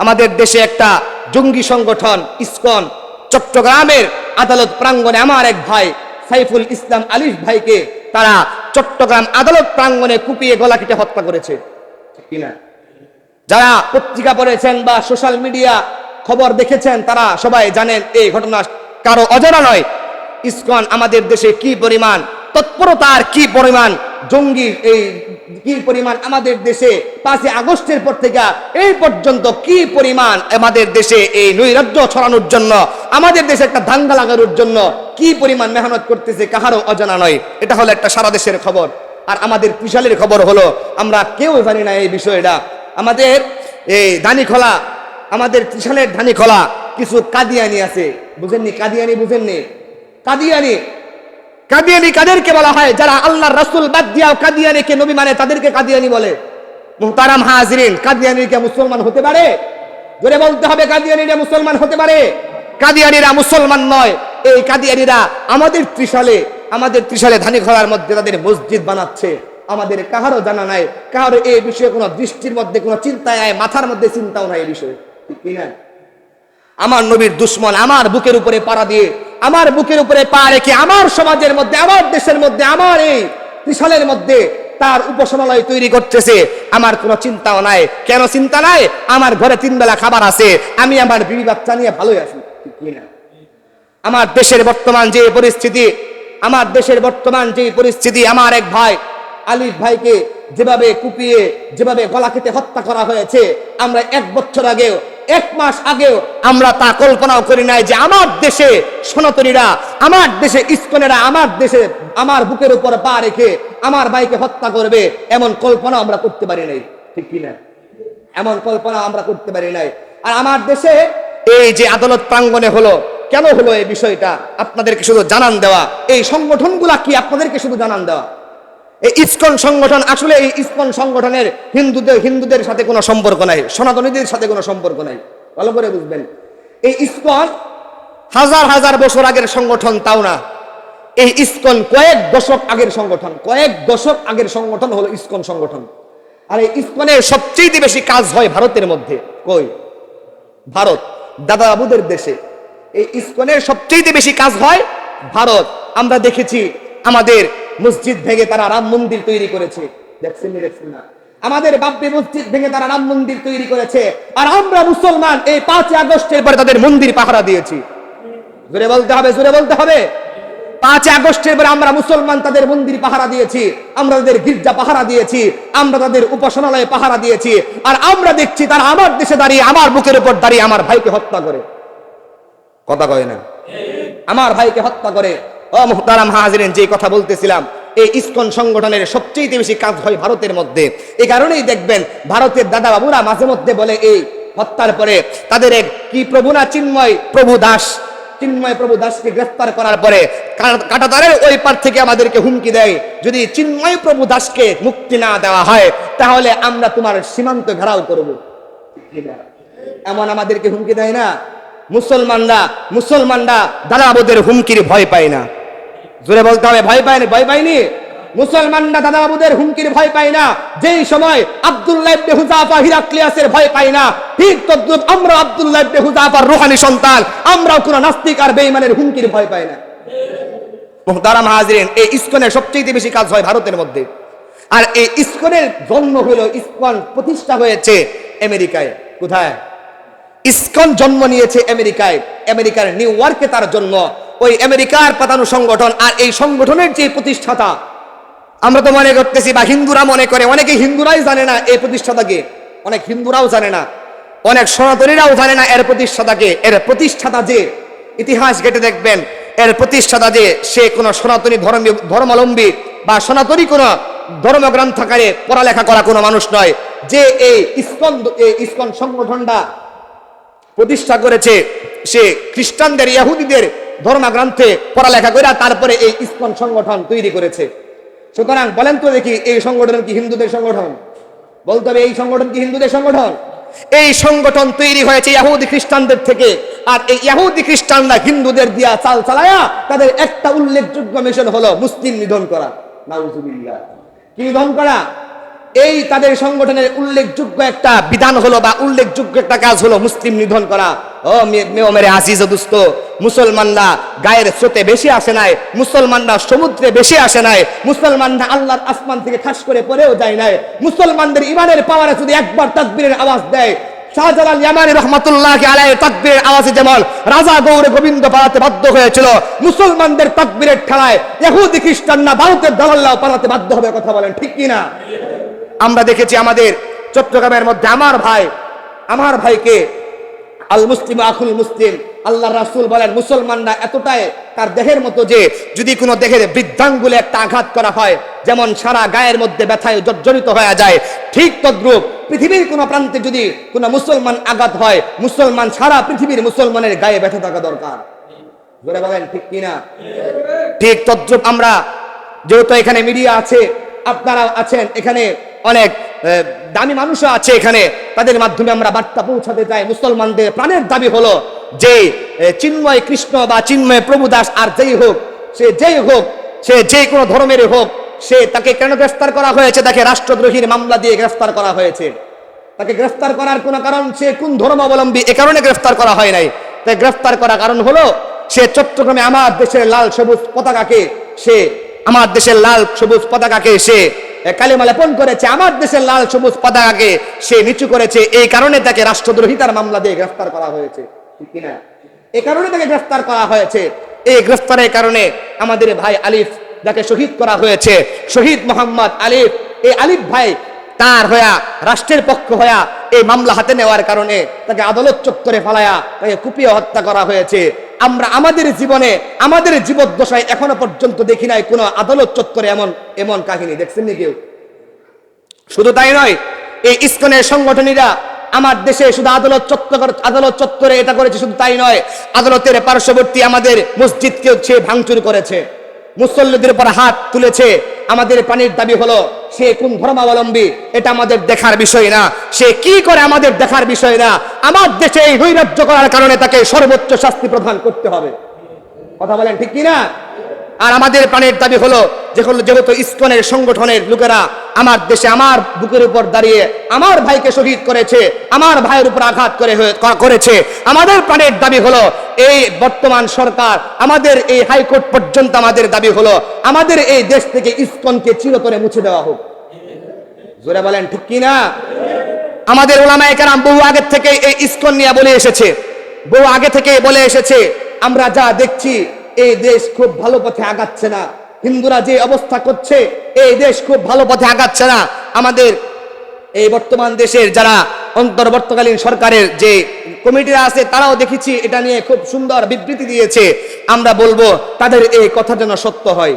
আমাদের দেশে একটা জঙ্গি সংগঠন, ইসকন, চট্টগ্রামের আদালত প্রাঙ্গণে আমার এক ভাই সাইফুল ইসলাম আলিফ ভাইকে তারা চট্টগ্রাম আদালত প্রাঙ্গণে কুপিয়ে গলা কেটে হত্যা করেছে। যারা পত্রিকা পড়েছেন বা সোশ্যাল মিডিয়া খবর দেখেছেন, তারা সবাই জানেন এই ঘটনা কারও অজানা নয়। ইসকন আমাদের দেশে কি পরিমাণ, তৎপরতার কি পরিমাণ জঙ্গি এই কি পরিমাণ আমাদের দেশে পাঁচই আগস্টের পর থেকে এই পর্যন্ত কি পরিমাণ আমাদের দেশে এই নৈরাজ্য ছড়ানোর জন্য, আমাদের দেশে একটা দাঙ্গা লাগানোর জন্য কি পরিমাণ মেহনত করতেছে কাহারও অজানা নয়। এটা হলো একটা সারা দেশের খবর। আর আমাদের বিশালের খবর হলো, আমরা কেউ জানি না এই বিষয়টা। আমাদের এই ধানিখোলা, আমাদের ত্রিশালের ধানিখোলা কিছু কাদিয়ানি আছে। বুঝেননি কাদিয়ানি বুঝেননি? কাদিয়ানি কাদিয়ানি কাদেরকে বলা হয়? যারা আল্লাহর রাসূল বাদ দিয়াও কাদিয়ানিকে নবী মানে তাদেরকে কাদিয়ানি বলে। মুহতারাম হাজরিন কাদিয়ানিকে মুসলমান হতে পারে? জোরে বলতে হবে, কাদিয়ানিরা মুসলমান হতে পারে? কাদিয়ানিরা মুসলমান নয়। এই কাদিয়ানিরা আমাদের ত্রিশালে আমাদের ত্রিশালে ধানিখোলার মধ্যে তাদের মসজিদ বানাচ্ছে। আমাদের কাহারও জানা নাই, কাহারও এই বিষয়ে কোনো দৃষ্টির মধ্যে, কোনো চিন্তায় নাই মাথার মধ্যে চিন্তাও নাই এই বিষয়ে। ঠিক না আমার নবীর দুশ্মন আমার বুকের উপরে পাড়া দিয়ে আমার বুকের উপরে পা রেখে আমার সমাজের মধ্যে, আমার দেশের মধ্যে, আমার এই ত্রিশালের মধ্যে তার উপাসনালয় তৈরি করতেছে। আমার কোনো চিন্তাও নাই। কেন চিন্তা নাই? আমার ঘরে তিন বেলা খাবার আছে। আমি আমার বিবি বাচ্চা নিয়ে ভালোই আছি। আমার দেশের বর্তমান যে পরিস্থিতি, আমার দেশের বর্তমান যে পরিস্থিতি, আমার এক ভাই, আলিফ ভাইকে যেভাবে কুপিয়ে, যেভাবে গলা কেটে হত্যা করা হয়েছে, আমরা এক বছর আগেও এক মাস আগেও আমরা তা কল্পনাও করি নাই যে আমার দেশে সনাতনীরা, আমার দেশে ইস্কনেরা, আমার দেশে আমার বুকের উপর পা রেখে আমার ভাইকে হত্যা করবে, এমন কল্পনা আমরা করতে পারি নাই। ঠিক কিনা? এমন কল্পনা আমরা করতে পারি নাই। আর আমার দেশে এই যে আদালত প্রাঙ্গণে হলো, কেন হলো এই বিষয়টা? আপনাদেরকে শুধু জানান দেওয়া। এই সংগঠনগুলা কি আপনাদেরকে শুধু জানান দেওয়া? এই ইসকন সংগঠন আসলে এই ইসকন সংগঠনের হিন্দুদের হিন্দুদের সাথে কোনো সম্পর্ক নাই, সনাতনীদের সাথে কোনো সম্পর্ক নাই। ভালো করে বুঝবেন। এই ইসকন হাজার হাজার বছর আগের সংগঠন, তাও না। এই ইসকন কয়েক দশক আগের সংগঠন, কয়েক দশক আগের সংগঠন হলো ইস্কন সংগঠন। আর এই ইসকনের সবচেয়ে বেশি কাজ হয় ভারতের মধ্যে। কই? ভারত দাদা বাবুদের দেশে। এই ইসকনের সবচেয়ে বেশি কাজ হয় ভারত। আমরা দেখেছি আমাদের মসজিদ ভেঙে তারা রাম মন্দির তৈরি করেছে। দেখছেন দেখছেন না? আমাদের বাব্বে মসজিদ ভেঙে তারা রাম মন্দির তৈরি করেছে। আর আমরা মুসলমান এই পাঁচ আগস্টের পরে তাদের মন্দির পাহারা দিয়েছি। জোরে বলতে হবে, জোরে বলতে হবে। পাঁচ আগস্টের পরে আমরা মুসলমান তাদের মন্দির পাহারা দিয়েছি। আমরা তাদের গির্জা পাহারা দিয়েছি। আমরা তাদের উপাসনালয়ে পাহারা দিয়েছি। আর আমরা দেখছি তারা আমার দেশে দাঁড়িয়ে, আমার বুকের উপর দাঁড়িয়ে আমার ভাইকে হত্যা করে। কথা কয় না? আমার ভাইকে হত্যা করে। মুহতারাম হাজিরেন, যে কথা বলতেছিলাম, এই ইসকন সংগঠনের সবচেয়ে বেশি কাজ হয় ভারতের মধ্যে। এই কারণেই দেখবেন, ভারতের দাদা বাবুরা মাঝে মধ্যে বলে এই হত্যার পরে তাদের এক কি প্রভু না চিন্ময় প্রভু দাস, চিন্ময় প্রভু দাসকে গ্রেফতার করার পরে কাঁটাতারের ওই পার থেকে আমাদেরকে হুমকি দেয়, যদি চিন্ময় প্রভু দাসকে মুক্তি না দেওয়া হয়, তাহলে আমরা তোমার সীমান্ত ঘেরাও করব। এমন আমাদেরকে হুমকি দেয় না। মুসলমানরা মুসলমানরা দাদাবাবুদের হুমকির ভয় পায় না। জোরে বলতে হবে, ভয় পায়নি ভয় পায়নি। মুসলমানরা দাদাবাবুদের হুমকির ভয় পায় না। যেই সময় আব্দুল্লাহ ইবনে হুজাফা হিরাক্লিয়াসের ভয় পায় না, ঠিক আমরা আব্দুল্লাহ ইবনে হুজাফার সন্তান, আমরাও কোনো নাস্তিক আর হুমকির ভয় না। মুহতারাম এই ইসকনের সবচেয়ে বেশি কাজ হয় ভারতের মধ্যে। আর এই ইসকনের জন্ম হলো ইসকন প্রতিষ্ঠা হয়েছে আমেরিকায়। কোথায়? ইসকন জন্ম নিয়েছে আমেরিকায়। আমেরিকার নিউ ইয়র্কে তার জন্ম। ওই আমেরিকার পাতানো সংগঠন আর এই সংগঠনের যে প্রতিষ্ঠাতা, আমরা তো মনে করতেছি বা হিন্দুরা মনে করে, অনেকে হিন্দুরাই জানে না এই প্রতিষ্ঠাতাকে, অনেক হিন্দুরাও জানে না, অনেক সনাতনীরাও জানে না এর প্রতিষ্ঠাতাকে, এর প্রতিষ্ঠাতা যে, ইতিহাস ঘেটে দেখবেন, এর প্রতিষ্ঠাতা যে, সে কোনো সনাতনী ধর্মী, ধর্মাবলম্বী বা সনাতনী কোনো ধর্মগ্রন্থাকারে পড়ালেখা করা কোনো মানুষ নয়, যে এই ইসকন ইসকন সংগঠনটা প্রতিষ্ঠা করেছে, সে খ্রিস্টানদের ইহুদিদের ধর্মগ্রন্থে পড়ালেখা করে তারপরে এই ইসকন সংগঠন তৈরি করেছে। সুতরাং বলেন তো দেখি, এই সংগঠন কি হিন্দুদের সংগঠন? বলতে হবে, এই সংগঠন কি হিন্দুদের সংগঠন? এই সংগঠন তৈরি হয়েছে ইহুদি খ্রিস্টানদের থেকে। আর এই ইহুদি খ্রিস্টানরা হিন্দুদের দিয়া চাল চালায়া তাদের একটা উল্লেখযোগ্য মিশন হলো মুসলিম নিধন করা। নাউজুবিল্লাহ। কি নিধন করা? এই তাদের সংগঠনের উল্লেখযোগ্য একটা বিধান হলো বা উল্লেখযোগ্য একটা কাজ হলো মুসলিম নিধন করা। ও মে- মেও মেরে আজিজ দুস্ত, মুসলমানরা গায়ের স্রোতে বেশি আসে নাই, মুসলমানরা সমুদ্রে বেশি আসে নাই, মুসলমানরা আল্লাহর আসমান থেকে ঠাস করে পড়েও যায় নাই, মুসলমানদের ইমানের পাওয়ারে যদি একবার তাকবীরের আওয়াজ দেয়। শাহজালাল ইয়ামানি রহমাতুল্লাহ আলাই তাকবীরের আওয়াজে যেমন রাজা গৌরে গোবিন্দ পালাতে বাধ্য হয়েছিল, মুসলমানদের তাকবীরের ঠেলায় ইহুদি খ্রিস্টানরা ভারতের দালাল্লাহ পালাতে বাধ্য হবে কথা বলেন, ঠিক কি না আমরা দেখেছি আমাদের চট্টগ্রামের মধ্যে আমার ভাই, আমার ভাইকে আল মুসলিম আখুল মুসলিম, আল্লাহ রাসুল বলেন, মুসলমানরা এতটাই তার দেহের মতো যে যদি কোনো দেহের বৃদ্ধাঙ্গুলে একটা আঘাত করা হয়, যেমন সারা গায়ের মধ্যে ব্যথায় জর্জরিত হয়ে যায়, ঠিক তদ্রুপ পৃথিবীর কোনো প্রান্তে যদি কোনো মুসলমান আঘাত হয়, মুসলমান সারা পৃথিবীর মুসলমানের গায়ে ব্যথা থাকা দরকার। জোরে বলেন, ঠিক কিনা? ঠিক তদ্রুপ আমরা, যেহেতু এখানে মিডিয়া আছে আপনারা আছেন, এখানে অনেক দামি মানুষও আছে এখানে। তাদের মাধ্যমে আমরা বার্তা পৌঁছাতে চাই। মুসলমানদের প্রাণের দাবি হলো যে চিন্ময় কৃষ্ণ বা চিন্ময় প্রভু দাস আর যেই হোক, সে যেই হোক, সে যে কোনো ধর্মের হোক, সে তাকে কেন গ্রেফতার করা হয়েছে? তাকে রাষ্ট্রদ্রোহীর মামলা দিয়ে গ্রেফতার করা হয়েছে। তাকে গ্রেফতার করার কোনো কারণ সে কোন ধর্মাবলম্বী? এ কারণে গ্রেফতার করা হয় নাই। তাই গ্রেফতার করার কারণ হলো, সে চট্টগ্রামে আমার দেশের লাল সবুজ পতাকাকে সে, আমার দেশের লাল সবুজ পতাকাকে সে কালিমা লেপন করেছে, আমার দেশের লাল সবুজ পতাকাকে সে নিচু করেছে। এই কারণে তাকে রাষ্ট্রদ্রোহিতার মামলা দিয়ে গ্রেফতার করা হয়েছে। এই কারণে তাকে গ্রেফতার করা হয়েছে। এই গ্রেফতারের কারণে আমাদের ভাই আলিফ যাকে শহীদ করা হয়েছে, শহীদ মোহাম্মদ আলিফ এই আলিফ ভাই তার হয়া রাষ্ট্রের পক্ষ হয়া এই মামলা হাতে নেওয়ার কারণে তাকে আদালত চত্বরে ফালায়া, তাকে কুপিয়ে হত্যা করা হয়েছে। আমরা আমাদের জীবনে, আমাদের জীবদ্দশায় এখনও পর্যন্ত দেখি নাই কোনো আদালত চত্বরে এমন এমন কাহিনী। দেখছেন নি কেউ? শুধু তাই নয়, এই ইস্কনের সংগঠনীরা আমার দেশে শুধু আদালত চত্বর, আদালত চত্বরে এটা করেছে, শুধু তাই নয়, আদালতের পার্শ্ববর্তী আমাদের মসজিদকেও সে ভাঙচুর করেছে, মুসল্লিদের উপর হাত তুলেছে। আমাদের পানির দাবি হলো, সে কোন ধর্মাবলম্বী, এটা আমাদের দেখার বিষয় না। সে কি করে আমাদের দেখার বিষয় না? আমার দেশে এই নৈরাজ্য করার কারণে তাকে সর্বোচ্চ শাস্তি প্রদান করতে হবে। কথা বলেন ঠিক কিনা? আর আমাদের প্রাণের দাবি হলো, যে হলো যেহেতু ইস্কনের সংগঠনের লোকেরা আমার দেশে আমার বুকের উপর দাঁড়িয়ে আমার ভাইকে শহীদ করেছে, আমার ভাইয়ের উপর আঘাত করে করেছে, আমাদের প্রাণের দাবি হলো, এই বর্তমান সরকার, আমাদের এই হাইকোর্ট পর্যন্ত আমাদের দাবি হলো, আমাদের এই দেশ থেকে ইস্কনকে চিরতরে মুছে দেওয়া হোক। জোরে বলেন ঠিক কিনা? আমাদের ওলামায়ে কেরাম বহু আগে থেকে এই ইস্কন নিয়ে বলে এসেছে। বহু আগে থেকে বলে এসেছে, আমরা যা দেখছি, এই দেশ খুব ভালো পথে আগাচ্ছে না। হিন্দুরা যে অবস্থা করছে, এই দেশ খুব ভালো পথে আগাচ্ছে না। আমাদের এই বর্তমান দেশের যারা অন্তর্বর্তকালীন সরকারের যে কমিটিরা আছে, তারাও দেখেছি, এটা নিয়ে খুব সুন্দর বিবৃতি দিয়েছে। আমরা বলব, তাদের এই কথা যেন সত্য হয়।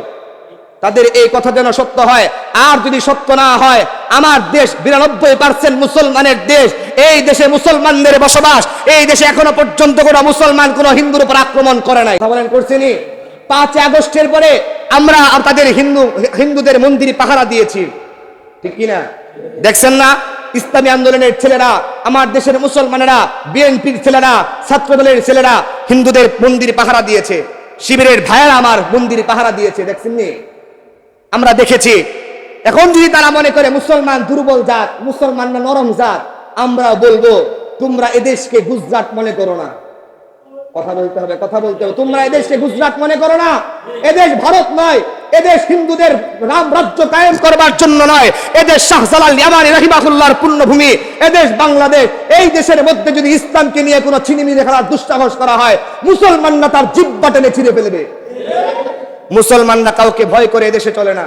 তাদের এই কথা যেন সত্য হয়। আর যদি সত্য না হয়, আমার দেশ বিরানব্বই পার্সেন্ট মুসলমানের দেশ। এই দেশে মুসলমানদের বসবাস, এই দেশে এখনও পর্যন্ত কোনো মুসলমান, কোনো হিন্দুর উপর আক্রমণ করে নাই। বলেন করছেনি পাঁচ আগস্টের পরে আমরা তাদের হিন্দু, হিন্দুদের মন্দির পাহারা দিয়েছি। ঠিক কিনা দেখছেন না? ইসলামী আন্দোলনের ছেলেরা, আমার দেশের মুসলমানেরা, বিএনপির ছেলেরা, ছাত্রদলের ছেলেরা হিন্দুদের মন্দির পাহারা দিয়েছে। শিবিরের ভাইয়েরা আমার মন্দির পাহারা দিয়েছে, দেখছেন নি? আমরা দেখেছি। এখন যদি তারা মনে করে মুসলমান দুর্বল জাত মুসলমানরা নরম জাত, আমরা বলব, তোমরা এদেশকে গুজরাট মনে করো না। কথা বলতে হবে, কথা বলতে হবে। তোমরা এদেশকে গুজরাট মনে করো না? এদেশ ভারত নয়, এদেশ হিন্দুদের রাম রাজ্য কায়েম করবার জন্য নয়। এদেশ শাহজালাল ইয়ামানি রাহিমাহুল্লাহর পূর্ণভূমি এদেশ বাংলাদেশ। এই দেশের মধ্যে যদি ইসলামকে নিয়ে কোনো ছিনিমিনি খেলার দুঃসাহস করা হয় মুসলমানরা তার জিব্বা টেনে ছিঁড়ে ফেলবে। মুসলমানরা কাউকে ভয় করে এদেশে চলে না।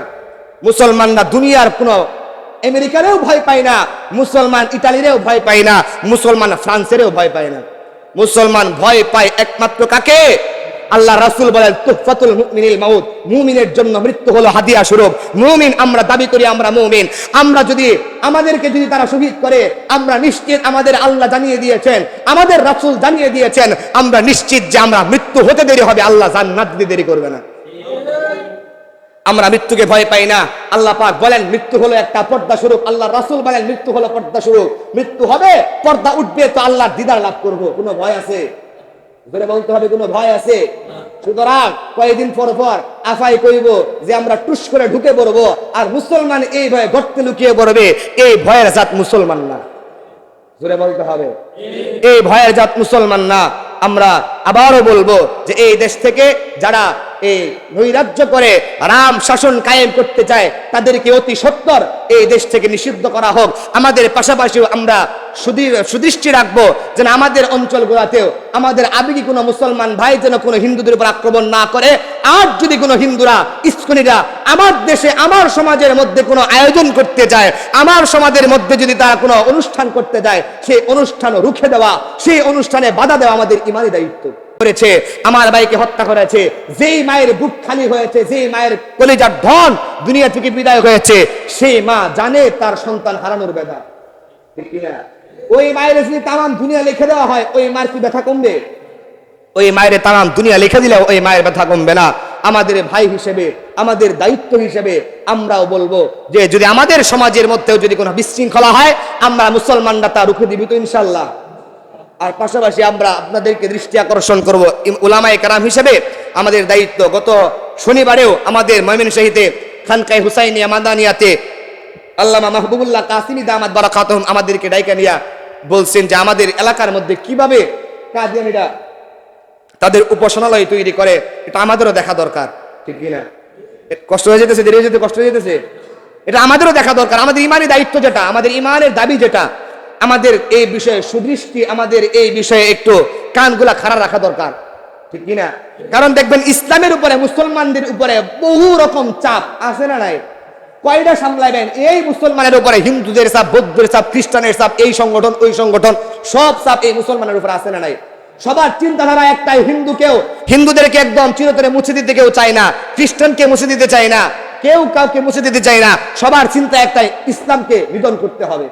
মুসলমানরা দুনিয়ার কোনো আমেরিকারেও ভয় পায় না, মুসলমান ইটালিরেও ভয় পায় না, মুসলমান ফ্রান্সেরও ভয় পায় না। মুসলমান ভয় পায় একমাত্র কাকে? আল্লাহ রাসূল বলেন তুহফাতুল মুমিনিল মাউত মুমিনের জন্য মৃত্যু হলো হাদিয়া স্বরূপ। মুমিন আমরা দাবি করি আমরা মুমিন। আমরা যদি আমাদেরকে যদি তারা শহীদ করে, আমরা নিশ্চিত আমাদের আল্লাহ জানিয়ে দিয়েছেন, আমাদের রাসূল জানিয়ে দিয়েছেন, আমরা নিশ্চিত যে আমরা মৃত্যু হতে দেরি হবে, আল্লাহ জান্নাত দিতে দেরি করবে না। আমরা মৃত্যুকে ভয় পাই না। আল্লাহ পাক বলেন, মৃত্যু হলো একটা পর্দা স্বরূপ। আল্লাহ রাসূল বলেন, মৃত্যু হলো পর্দা স্বরূপ। মৃত্যু হবে, পর্দা উঠবে তো আল্লাহর দিদার লাভ করব। কোনো ভয় আছে? ধরে বলতে হবে, কোনো ভয় আছে? সুতরাং কয়েকদিন পর পর আফাই কইব যে আমরা টুস করে ঢুকে পড়ব আর মুসলমান এই ভয়ে গর্তে লুকিয়ে পড়বে। এই ভয়ের জাত মুসলমান না। জোরে বলতে হবে। এই ভয়ের জাত মুসলমান না। আমরা আবারও বলব যে এই দেশ থেকে যারা এই নৈরাজ্য করে রাম শাসন কায়েম করতে চায়, তাদেরকে অতি সত্তর এই দেশ থেকে নিষিদ্ধ করা হোক। আমাদের পাশাপাশিও আমরা সুদৃষ্টি রাখব যেন আমাদের অঞ্চলগুলোতেও, আমাদের আবেগী কোনো মুসলমান ভাই যেন কোনো হিন্দুদের উপর আক্রমণ না করে। আর যদি কোনো হিন্দুরা ইস্কনিরা আমার দেশে, আমার সমাজের মধ্যে কোনো আয়োজন করতে যায় আমার সমাজের মধ্যে যদি তারা কোনো অনুষ্ঠান করতে যায় সেই অনুষ্ঠান রুখে দেওয়া, সেই অনুষ্ঠানে বাধা দেওয়া আমাদের ইমানি দায়িত্ব। করেছে, আমার ভাইকে হত্যা করেছে, যেই মায়ের বুক খালি হয়েছে, যেই মায়ের কলিজার ধন দুনিয়া থেকে বিদায় হয়েছে, সেই মা জানে তার সন্তান হারানোর বেদা ওই মায়ের যদি তামাম দুনিয়া লিখে দেওয়া হয়, ওই মায়ের কি ব্যথা কমবে? ওই মায়ের তামাম দুনিয়া লিখে দিলে ওই মায়ের ব্যথা কমবে না। আমাদের ভাই হিসেবে, আমাদের দায়িত্ব হিসেবে আমরাও বলব যে, যদি আমাদের সমাজের মধ্যেও যদি কোনো বিশৃঙ্খলা হয়, আমরা মুসলমানরা তা রুখে দিবি তো ইনশাল্লাহ আর পাশাপাশি আমরা আপনাদেরকে দৃষ্টি আকর্ষণ করব উলামায়ে কারাম হিসেবে আমাদের দায়িত্ব গত শনিবারেও আমাদের ময়মনশাহীতে খানকাই হুসাইনিয়া মাদানিয়াতে আল্লামা মাহবুবুল্লাহ কাসিমি দামাত বারাকাতুহুম আমাদেরকে ডাইকা নিয়া বলছেন যে আমাদের এলাকার মধ্যে কীভাবে কাদিয়ানিরা তাদের উপাসনালয় তৈরি করে, এটা আমাদেরও দেখা দরকার। ঠিক কিনা? কষ্ট হয়ে যেতেছে, দেরি হয়ে যেতে কষ্ট হয়ে যেতেছে। এটা আমাদেরও দেখা দরকার, আমাদের ইমানের দায়িত্ব যেটা, আমাদের ইমানের দাবি যেটা। আমাদের এই বিষয়ে সুদৃষ্টি, আমাদের এই বিষয়ে একটু কানগুলা খাড়া রাখা দরকার। ঠিক কিনা? কারণ দেখবেন ইসলামের উপরে, মুসলমানদের উপরে বহু রকম চাপ আছে না নাই? কয়টা সামলাইবেন এই মুসলমানের উপরে হিন্দুদের চাপ বৌদ্ধের চাপ খ্রিস্টানের চাপ, এই সংগঠন, ওই সংগঠন, সব চাপ এই মুসলমানের উপরে আছে না নাই? সবার চিন্তাধারা একটাই হিন্দুকেও হিন্দুদেরকে একদম চিরতরে মুছে দিতে কেউ চায় না, খ্রিস্টানকে মুছে দিতে চায় না, কেউ কাউকে মুছে দিতে চায় না, সবার চিন্তা একটাই, ইসলামকে নিধন করতে হবে।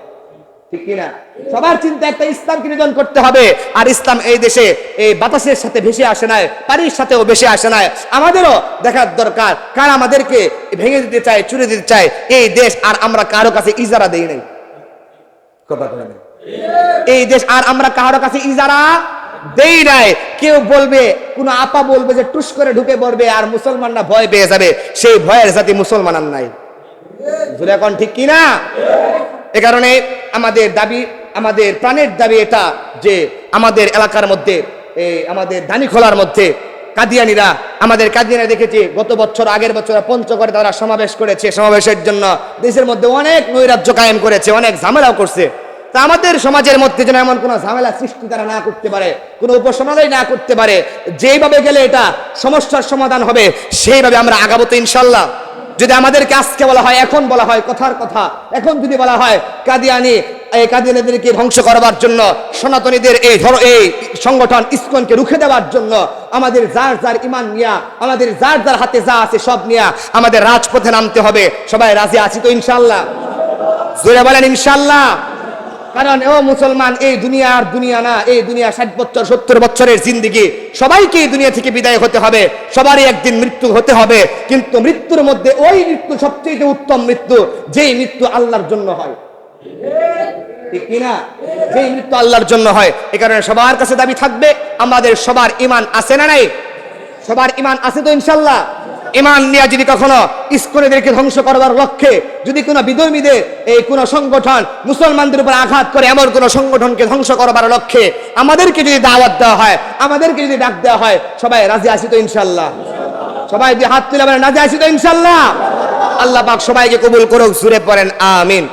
ঠিক কিনা? সবার চিন্তা একটা ইসলামকে নিধন করতে হবে। আর ইসলাম এই দেশে এই বাতাসের সাথে ভেসে আসে নাই, পানির সাথেও ভেসে আসে নাই। আমাদেরও দেখার দরকার কার আমাদেরকে ভেঙে দিতে চায় চুরে দিতে চায়। এই দেশ আর আমরা কারও কাছে ইজারা দেই নাই। এই দেশ আর আমরা কারও কাছে ইজারা দেই নাই। কেউ বলবে, কোন আপা বলবে যে টুস করে ঢুকে পড়বে আর মুসলমানরা ভয় পেয়ে যাবে। সেই ভয়ের জাতি মুসলমান নাই। এখন ঠিক কি না এ কারণে আমাদের দাবি, আমাদের প্রাণের দাবি এটা যে আমাদের এলাকার মধ্যে এই আমাদের ধানিখোলার মধ্যে কাদিয়ানিরা, আমাদের কাদিয়ানি দেখেছি, গত বছর, আগের বছর পঞ্চগড়ে তারা সমাবেশ করেছে, সমাবেশের জন্য দেশের মধ্যে অনেক নৈরাজ্য কায়েম করেছে, অনেক ঝামেলাও করছে। তা আমাদের সমাজের মধ্যে যেন এমন কোনো ঝামেলা সৃষ্টি তারা না করতে পারে, কোনো উপাসনালয় না করতে পারে, যেইভাবে গেলে এটা সমস্যার সমাধান হবে, সেইভাবে আমরা আগাবো তো ইনশাল্লাহ। যদি আমাদেরকে আজকে বলা হয়, এখন বলা হয়, কথার কথা, এখন যদি বলা হয়, কাদিয়ানি, এই কাদিয়ানিদেরকে ধ্বংস করবার জন্য, সনাতনীদের এই ধরো, এই সংগঠন ইস্কনকে রুখে দেওয়ার জন্য, আমাদের যার যার ইমান নিয়া, আমাদের যার যার হাতে যা আছে সব নিয়া, আমাদের রাজপথে নামতে হবে। সবাই রাজি আছি তো ইনশাল্লাহ জোরে বলেন ইনশাল্লাহ কারণ, ও মুসলমান, এই দুনিয়া আর দুনিয়া না, এই দুনিয়া ষাট বছর, সত্তর বছরের জিন্দিগি। সবাইকে এই দুনিয়া থেকে বিদায় হতে হবে, সবারই একদিন মৃত্যু হতে হবে। কিন্তু মৃত্যুর মধ্যে ওই মৃত্যু সবচেয়ে উত্তম মৃত্যু, যেই মৃত্যু আল্লাহর জন্য হয়। কিনা যেই মৃত্যু আল্লাহর জন্য হয়। এ কারণে সবার কাছে দাবি থাকবে, আমাদের সবার ইমান আছে না নাই? সবার ইমান আছে তো ইনশাল্লাহ। ইমান নিয়ে যদি কখনো ইস্কনেদেরকে ধ্বংস করবার লক্ষ্যে যদি কোনো বিধর্মীদের এই কোনো সংগঠন মুসলমানদের উপর আঘাত করে এমন কোনো সংগঠনকে ধ্বংস করবার লক্ষ্যে আমাদেরকে যদি দাওয়াত দেওয়া হয়, আমাদেরকে যদি ডাক দেওয়া হয়, সবাই রাজি আসি তো ইনশাল্লাহ সবাই যদি হাত তুলে রাজি আসি তো ইনশাল্লাহ আল্লাহ পাক সবাইকে কবুল করুক, সুরে পড়েন, আমিন।